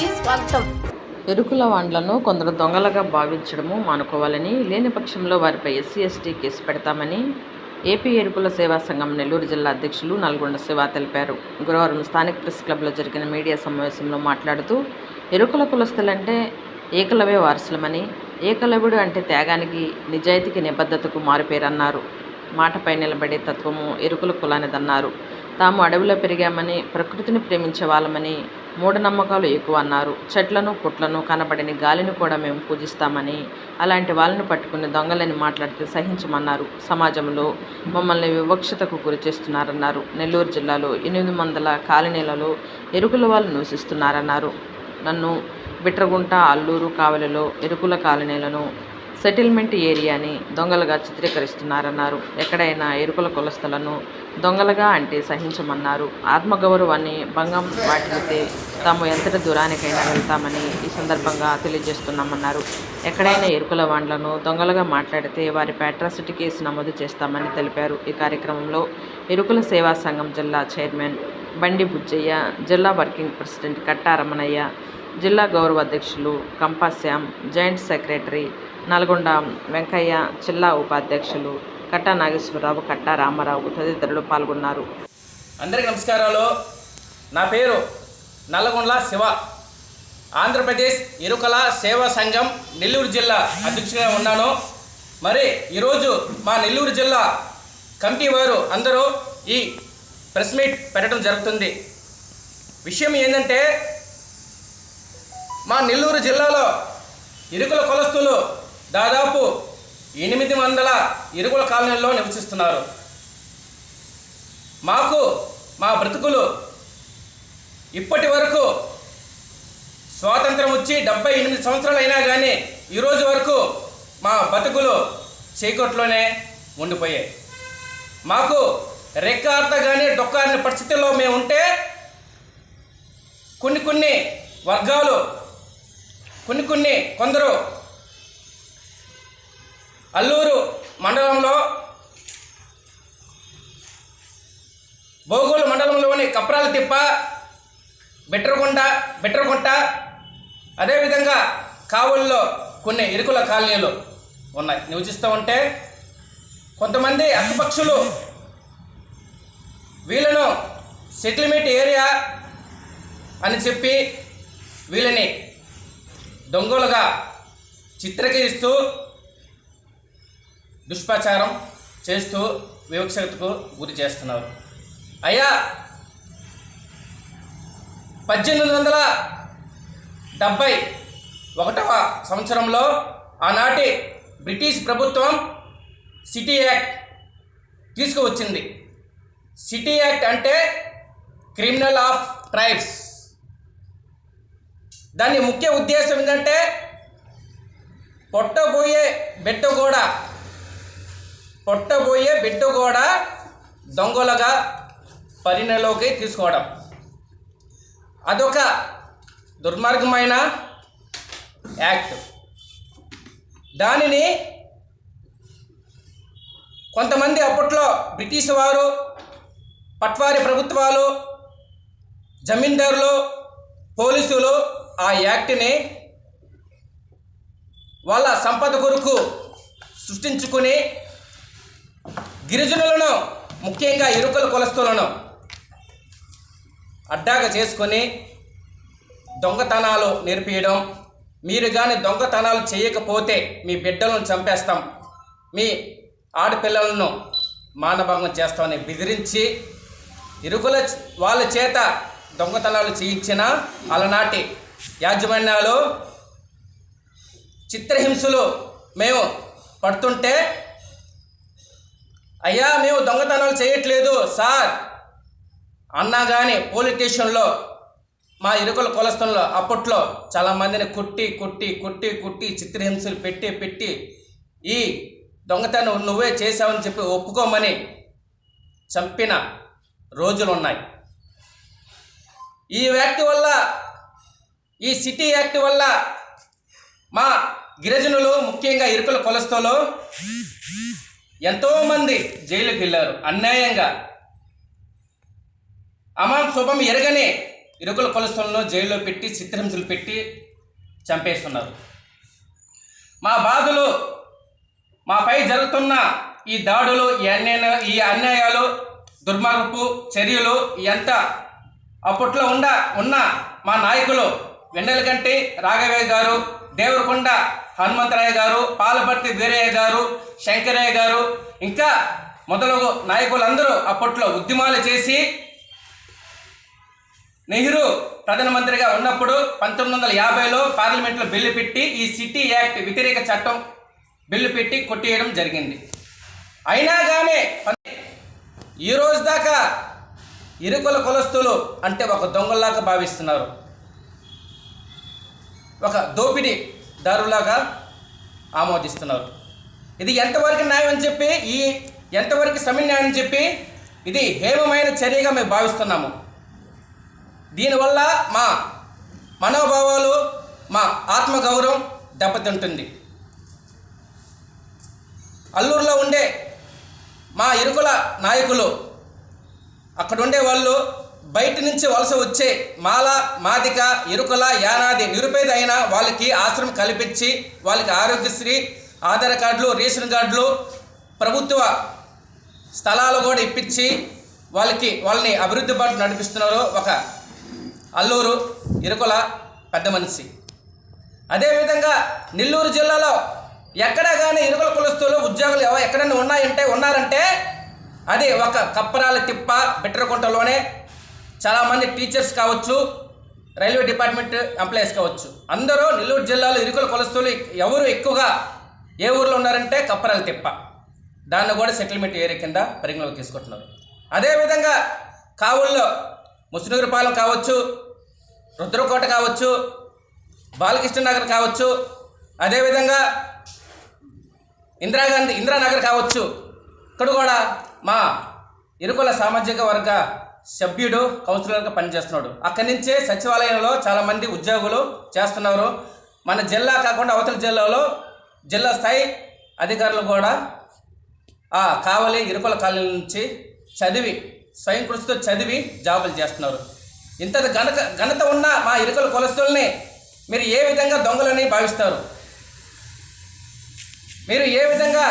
స్వాగతం. ఎరుకుల వాండ్లను కొందరు దొంగలుగా భావించడము మానుకోవాలని లేని పక్షంలో వారిపై ఎస్సీ ఎస్టీ కేసు పెడతామని ఏపీ ఎరుకుల సేవా సంఘం నెల్లూరు జిల్లా అధ్యక్షులు నల్గొండ శివ తెలిపారు. గురువారం స్థానిక ప్రెస్ క్లబ్లో జరిగిన మీడియా సమావేశంలో మాట్లాడుతూ ఎరుకుల కులస్తులంటే ఏకలవే వారసులమని ఏకలవుడు అంటే త్యాగానికి నిజాయితీకి నిబద్ధతకు మారిపేరన్నారు. మాటపై నిలబడే తత్వము ఎరుకుల కులానిదన్నారు. తాము అడవిలో పెరిగామని ప్రకృతిని ప్రేమించే వాళ్ళమని మూఢనమ్మకాలు ఎక్కువ అన్నారు చెట్లను పుట్లను కనబడని గాలిని కూడా మేము పూజిస్తామని అలాంటి వాళ్ళని పట్టుకుని దొంగలని మాట్లాడితే సహించమన్నారు. సమాజంలో మమ్మల్ని వివక్షతకు గురి చేస్తున్నారన్నారు. నెల్లూరు జిల్లాలో ఎనిమిది వందల కాలనీలలో ఎరుకుల వాళ్ళు నివసిస్తున్నారన్నారు. నన్ను బిట్రగుంట అల్లూరు కావలిలో ఎరుకుల కాలనీలను సెటిల్మెంట్ ఏరియాని దొంగలుగా చిత్రీకరిస్తున్నారన్నారు. ఎక్కడైనా ఎరుకుల కులస్తులను దొంగలుగా అంటే సహించమన్నారు. ఆత్మగౌరవాన్ని భంగం వాటిల్లితే తాము ఎంతటి దూరానికైనా వెళ్తామని ఈ సందర్భంగా తెలియజేస్తున్నామన్నారు. ఎక్కడైనా ఎరుకుల వాండ్లను దొంగలుగా మాట్లాడితే వారిపై అట్రాసిటీ కేసు నమోదు చేస్తామని తెలిపారు. ఈ కార్యక్రమంలో ఎరుకుల సేవా సంఘం జిల్లా చైర్మన్ బండి బుజ్జయ్య జిల్లా వర్కింగ్ ప్రెసిడెంట్ కట్టా రమణయ్య జిల్లా గౌరవ అధ్యక్షులు కంపాశ్యామ్ జాయింట్ సెక్రటరీ నల్గొండ వెంకయ్య జిల్లా ఉపాధ్యక్షులు కట్టా నాగేశ్వరరావు కట్టా రామారావు తదితరులు పాల్గొన్నారు. అందరికీ నమస్కారాలు. నా పేరు నల్లగొండ్ల శివ. ఆంధ్రప్రదేశ్ ఇరుకల సేవా సంఘం నెల్లూరు జిల్లా అధ్యక్షుడిగా ఉన్నాను. మరి ఈరోజు మా నెల్లూరు జిల్లా కమిటీ వారు అందరూ ఈ ప్రెస్ మీట్ పెట్టడం జరుగుతుంది. విషయం ఏంటంటే మా నెల్లూరు జిల్లాలో ఇరుకుల కులస్తులు దాదాపు ఎనిమిది వందల ఇరుకుల కాలనీల్లో నివసిస్తున్నారు. మాకు మా బ్రతుకులు ఇప్పటి వరకు స్వాతంత్రం వచ్చి డెబ్బై ఎనిమిది సంవత్సరాలు అయినా కానీ ఈరోజు వరకు మా బతుకులు చీకట్లోనే ఉండిపోయాయి. మాకు రెక్కార్త కానీ డొక్కారిన పరిస్థితుల్లో మేము ఉంటే కొన్ని కొన్ని వర్గాలు కొన్ని కొన్ని కొందరు అల్లూరు మండలంలో బోగోలు మండలంలోని కప్రాల తిప్ప బెట్రగుంట బెట్రగుంట అదేవిధంగా కావుల్లో కొన్ని ఇరుకుల కాలనీలు ఉన్నాయి. నివసిస్తూ ఉంటే కొంతమంది అక్కపక్షులు వీళ్ళను సెటిల్మెంట్ ఏరియా అని చెప్పి వీళ్ళని దొంగలుగా చిత్రీకరిస్తూ దుష్ప్రచారం చేస్తూ వివక్షతకు గురి చేస్తున్నారు. అయ్యా పద్దెనిమిది వందల డెబ్భై ఒకటవ సంవత్సరంలో ఆనాటి బ్రిటిష్ ప్రభుత్వం సిటీ యాక్ట్ తీసుకువచ్చింది. సిటీ యాక్ట్ అంటే క్రిమినల్ ఆఫ్ ట్రైబ్స్. దాని ముఖ్య ఉద్దేశం ఏంటంటే పొట్టబోయే బిడ్డగోడ పొట్టబోయే బిడ్డగోడ దొంగలుగా పరిణలోకి తీసుకోవడం. అదొక దుర్మార్గమైన యాక్ట్. దానిని కొంతమంది అప్పట్లో బ్రిటిష్ వారు పట్వారి ప్రభుత్వాలు జమీందారులు పోలీసులు ఆ యాక్ట్ని వాళ్ళ సంపద కొరకు సృష్టించుకుని గిరిజనులను ముఖ్యంగా ఇరుకల కులస్తులను అడ్డాగా చేసుకొని దొంగతనాలు నేర్పించడం మీరు కానీ దొంగతనాలు చేయకపోతే మీ బిడ్డలను చంపేస్తాం. మీ ఆడపిల్లలను మానభంగం చేస్తామని బెదిరించి ఇరుకుల వాళ్ళ చేత దొంగతనాలు చేయించిన అలనాటి యాజమాన్యాలు చిత్రహింసలు మేము పడుతుంటే అయ్యా మేము దొంగతనాలు చేయట్లేదు సార్. అన్నా కానీ పోలీస్ స్టేషన్లో మా ఇరుకుల కొలస్తంలో అప్పట్లో చాలామందిని కుట్టి కుట్టి కుట్టి కుట్టి చిత్రహింసలు పెట్టి పెట్టి ఈ దొంగతనం నువ్వే చేశావని చెప్పి ఒప్పుకోమని చంపిన రోజులు ఉన్నాయి ఈ యాక్ట్ వల్ల ఈ సిటీ యాక్ట్ వల్ల మా గిరిజనులు ముఖ్యంగా ఇరుకుల కొలస్తలో ఎంతోమంది జైలుకి వెళ్ళారు. అన్యాయంగా. అమాం శుభం ఎరగని ఇరుకుల కొలసలను జైల్లో పెట్టి చిత్రహింసలు పెట్టి చంపేస్తున్నారు. మా బాధలు మాపై జరుగుతున్న ఈ దాడులు ఈ అన్యాయ ఈ అన్యాయాలు దుర్మార్గపు చర్యలు ఎంత అప్పట్లో ఉండ ఉన్న మా నాయకులు వెన్నెలకంటి రాఘవయ్య గారు దేవరకొండ హనుమంతరాయ గారు పాలపర్తి వీరయ్య గారు శంకరయ్య గారు ఇంకా మొదలగు నాయకులందరూ అప్పట్లో ఉద్యమాలు చేసి నెహ్రూ ప్రధానమంత్రిగా ఉన్నప్పుడు పంతొమ్మిది వందల యాభైలో పార్లమెంట్లో బిల్లు పెట్టి ఈ సిటీ యాక్ట్ వ్యతిరేక చట్టం బిల్లు పెట్టి కొట్టేయడం జరిగింది. అయినా కానీ ఈ రోజు దాకా ఇరుకుల కులస్తులు అంటే ఒక దొంగల్లాగా భావిస్తున్నారు. ఒక దోపిడీ దారులాగా ఆమోదిస్తున్నారు. ఇది ఎంతవరకు న్యాయం అని చెప్పి ఈ ఎంతవరకు సమన్యాయం అని చెప్పి ఇది హేమమైన చర్యగా మేము భావిస్తున్నాము. దీనివల్ల మా మనోభావాలు మా ఆత్మగౌరవం దెబ్బతింటుంది. అల్లూరులో ఉండే మా ఇరుకుల నాయకులు. అక్కడ ఉండే వాళ్ళు బయట నుంచి వలస వచ్చే మాల మాదిక ఇరుకుల యానాది నిరుపేద అయిన వాళ్ళకి ఆశ్రమం కల్పించి వాళ్ళకి ఆరోగ్యశ్రీ ఆధార్ కార్డులు రేషన్ కార్డులు ప్రభుత్వ స్థలాలు కూడా ఇప్పించి వాళ్ళకి వాళ్ళని అభివృద్ధి బాట నడిపిస్తున్నారు ఒక అల్లూరు ఇరుకుల పెద్ద మనిషి. అదేవిధంగా నెల్లూరు జిల్లాలో ఎక్కడ కానీ ఇరుకుల కులస్తులు ఉద్యోగులు ఎవ- ఎక్కడైనా ఉన్నాయంటే ఉన్నారంటే అది ఒక కప్పరాల తిప్ప బిట్రకుంటలోనే చాలామంది టీచర్స్ కావచ్చు రైల్వే డిపార్ట్మెంట్ ఎంప్లాయీస్ కావచ్చు. అందరూ నెల్లూరు జిల్లాలో ఇరుకుల కులస్తులు ఎవరు ఎక్కువగా ఏ ఊర్లో ఉన్నారంటే కప్పరాల తిప్ప. దాన్ని కూడా సెటిల్మెంట్ ఏరియా కింద పరిగణలోకి తీసుకుంటున్నారు. అదేవిధంగా కావుల్లో ముసునూరుపాలెం కావచ్చు రుద్రకోట కావచ్చు బాలకృష్ణ నగర్ కావచ్చు అదేవిధంగా ఇందిరాగాంధీ ఇందిరానగర్ కావచ్చు. ఇక్కడ కూడా మా ఇరుకుల సామాజిక వర్గ సభ్యుడు కౌన్సిలర్గా పనిచేస్తున్నాడు. అక్కడి నుంచే సచివాలయంలో చాలామంది ఉద్యోగులు చేస్తున్నారు. మన జిల్లా కాకుండా అవతల జిల్లాలో జిల్లా స్థాయి అధికారులు కూడా ఆ కావలి ఇరుకుల కాలనీ నుంచి చదివి స్వయం కృషితో చదివి జాబులు చేస్తున్నారు. ఇంత ఘనత ఘనత ఉన్న మా ఇరుకుల కులస్తుల్ని మీరు ఏ విధంగా దొంగలని భావిస్తారు? మీరు ఏ విధంగా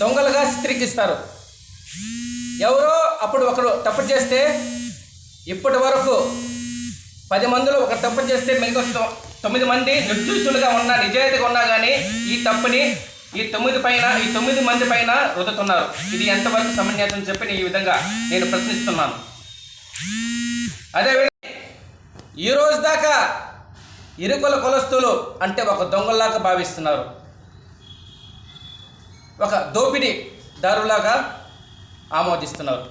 దొంగలుగా చిత్రీకరిస్తారు? ఎవరో అప్పుడు ఒకరు తప్పు చేస్తే ఇప్పటి వరకు పది మందిలో ఒక తప్పు చేస్తే మిగతా తొమ్మిది మంది నిర్దోషులుగా ఉన్నా నిజాయితీగా ఉన్నా కానీ ఈ తప్పుని ఈ తొమ్మిది పైన ఈ తొమ్మిది మంది పైన రుదుతున్నారు ఇది ఎంతవరకు సమన్యాసం చెప్పి నేను ఈ విధంగా నేను ప్రశ్నిస్తున్నాను. అదేవిధంగా ఈ రోజు దాకా ఇరుకుల కులస్తులు అంటే ఒక దొంగల్లాగా భావిస్తున్నారు. ఒక దోపిడీ దారులాగా ఆమోదిస్తున్నారు.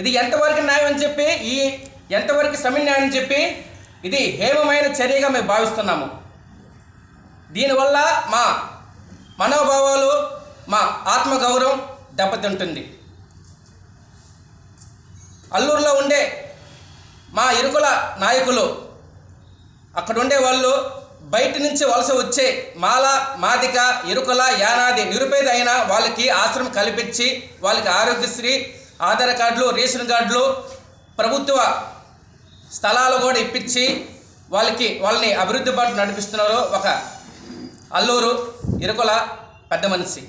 ఇది ఎంతవరకు న్యాయం అని చెప్పి ఈ ఎంతవరకు సమన్యాయం అని చెప్పి ఇది హేమమైన చర్యగా మేము భావిస్తున్నాము. దీనివల్ల మా మనోభావాలు మా ఆత్మగౌరవం దెబ్బతింటుంది. అల్లూరులో ఉండే మా ఇరుకుల నాయకులు అక్కడుండే వాళ్ళు బయట నుంచి వలస వచ్చే మాల మాదిక ఇరుకుల యానాది నిరుపేద అయిన వాళ్ళకి ఆశ్రమం కల్పించి వాళ్ళకి ఆరోగ్యశ్రీ ఆధార్ కార్డులు రేషన్ కార్డులు ప్రభుత్వ స్థలాలు కూడా ఇప్పించి వాళ్ళకి వాళ్ళని అభివృద్ధి పాటు నడిపిస్తున్నారు ఒక అల్లూరు ఇరుకుల పెద్ద మనిషి.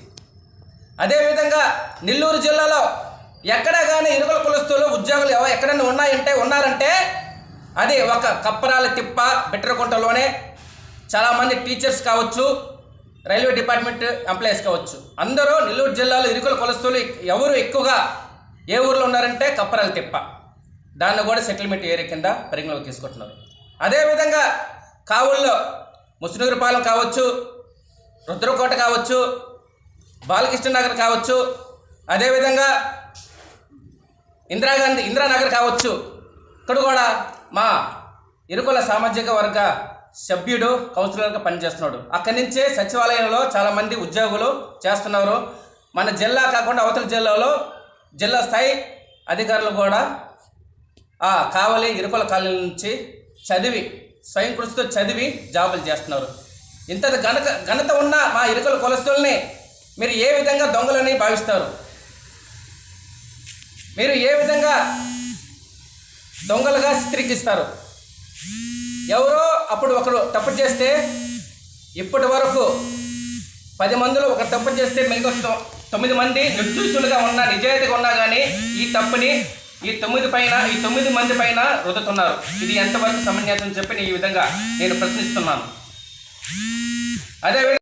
అదేవిధంగా నెల్లూరు జిల్లాలో ఎక్కడ కానీ ఇరుకుల కులస్తులు ఉద్యోగులు ఎవ ఎక్కడైనా ఉన్నాయంటే ఉన్నారంటే అది ఒక కప్పరాల తిప్ప బిట్రకుంటలోనే చాలామంది టీచర్స్ కావచ్చు రైల్వే డిపార్ట్మెంట్ ఎంప్లాయీస్ కావచ్చు. అందరూ నెల్లూరు జిల్లాలో ఇరుకుల కొలస్తులు ఎవరు ఎక్కువగా ఏ ఊర్లో ఉన్నారంటే కప్పరాల తిప్ప. దాన్ని కూడా సెటిల్మెంట్ ఏరియా కింద పరిగణలోకి తీసుకుంటున్నారు. అదేవిధంగా కావుల్లో ముసునూరుపాలెం కావచ్చు రుద్రకోట కావచ్చు బాలకృష్ణ నగర్ కావచ్చు అదేవిధంగా ఇందిరాగాంధీ ఇందిరానగర్ కావచ్చు. ఇక్కడ కూడా మా ఇరుకుల సామాజిక వర్గ సభ్యుడు కౌన్సిలర్గా పనిచేస్తున్నాడు. అక్కడి నుంచే సచివాలయంలో చాలామంది ఉద్యోగులు చేస్తున్నారు. మన జిల్లా కాకుండా అవతల జిల్లాలో జిల్లా స్థాయి అధికారులు కూడా ఆ కావలి ఇరుకుల కాలనీ నుంచి చదివి స్వయం కృషితో చదివి జాబులు చేస్తున్నారు. ఇంత ఘనత ఘనత ఉన్న మా ఇరుకుల కొలస్తుల్ని మీరు ఏ విధంగా దొంగలని భావిస్తారు? మీరు ఏ విధంగా దొంగలుగా చిత్రీకరిస్తారు? ఎవరో అప్పుడు ఒకరు తప్పు చేస్తే ఇప్పటి వరకు పది మందిలో ఒక తప్పు చేస్తే మిగతా తొమ్మిది మంది నిర్దోషులుగా ఉన్నా నిజాయితీగా ఉన్నా కానీ ఈ తప్పుని ఈ తొమ్మిది పైన ఈ తొమ్మిది మంది పైన రుదుతున్నారు ఇది ఎంతవరకు సమన్యాసం చెప్పి ఈ విధంగా నేను ప్రశ్నిస్తున్నాను. అదేవిధంగా